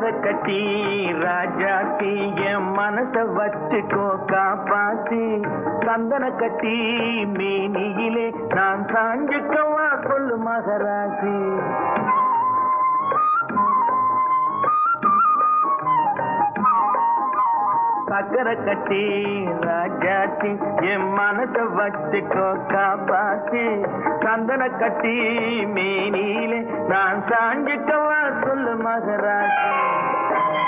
கர கட்டி ராஜாத்தி என் மனச வச்சுக்கோ காப்பாத்தி சந்தன கட்டி மேனியிலே நான் சாஞ்சுக்கவா கொள்ளு மகராசி. சக்கரை கட்டி ராஜாத்தி என் மனச வச்சுக்கோ காப்பாத்தி சந்தன கட்டி மேனியிலே நான் சாஞ்சுக்கவா சொல்லு மகராசி.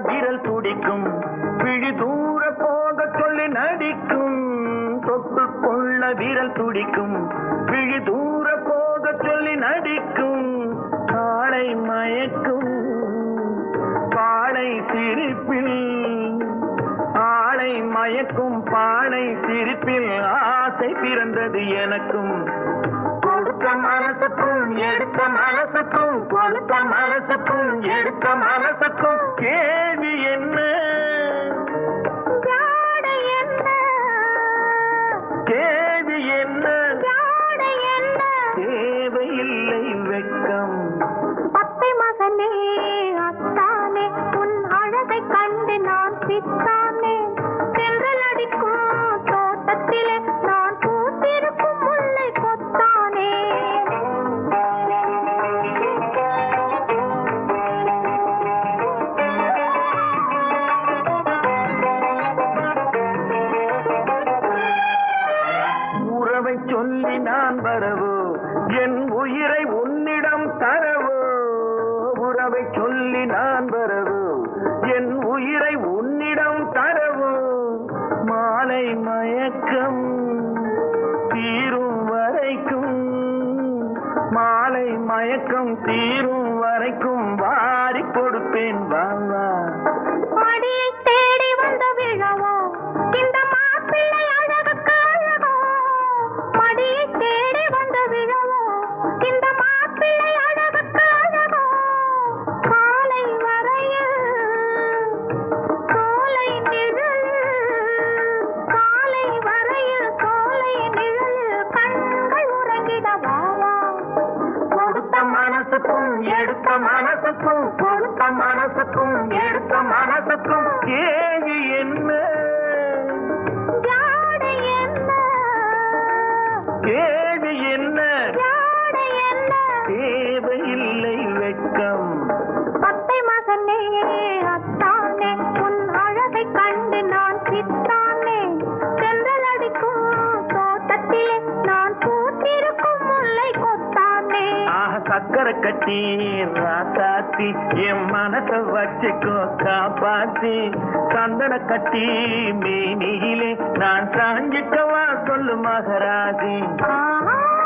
விரல் துடிக்கும். விழி தூர போக சொல்லி நடிக்கும். தொட்டு கொள்ள விரல் துடிக்கும். விழி தூர போக சொல்லி நடிக்கும். காலை மயக்கும். பாலை சிரிப்பில் ஆளை மயக்கும். பாலை சிரிப்பில் ஆசை பிறந்தது எனக்கும். கொடுத்த மனசுக்கும் எடுத்த மனசுக்கும் கொடுத்த மனசுக்கும் எடுத்த மனசுக்கும். கேள்வி என்ன? சொல்லி நான் வரவோ என் உயிரை உன்னிடம் தரவோ? உறவை சொல்லி நான் வரவோ என் உயிரை உன்னிடம் தரவோ? மாலை மயக்கம் தீரும் வரைக்கும் மாலை மயக்கம் தீரும் வரைக்கும் வாரி கொடுப்பேன் வாங்க. எடுத்த மனசுக்கும் கொடுத்த மனசுக்கும் எடுத்த மனசுக்கும் ஆக கட்டி ராசாத்தி என் மனச வச்சுக்கோ காப்பாத்தி. சந்தன கட்டி மேனியிலே நான் சாஞ்சிக்கவா சொல்லு மகராஜி. ஆஹா.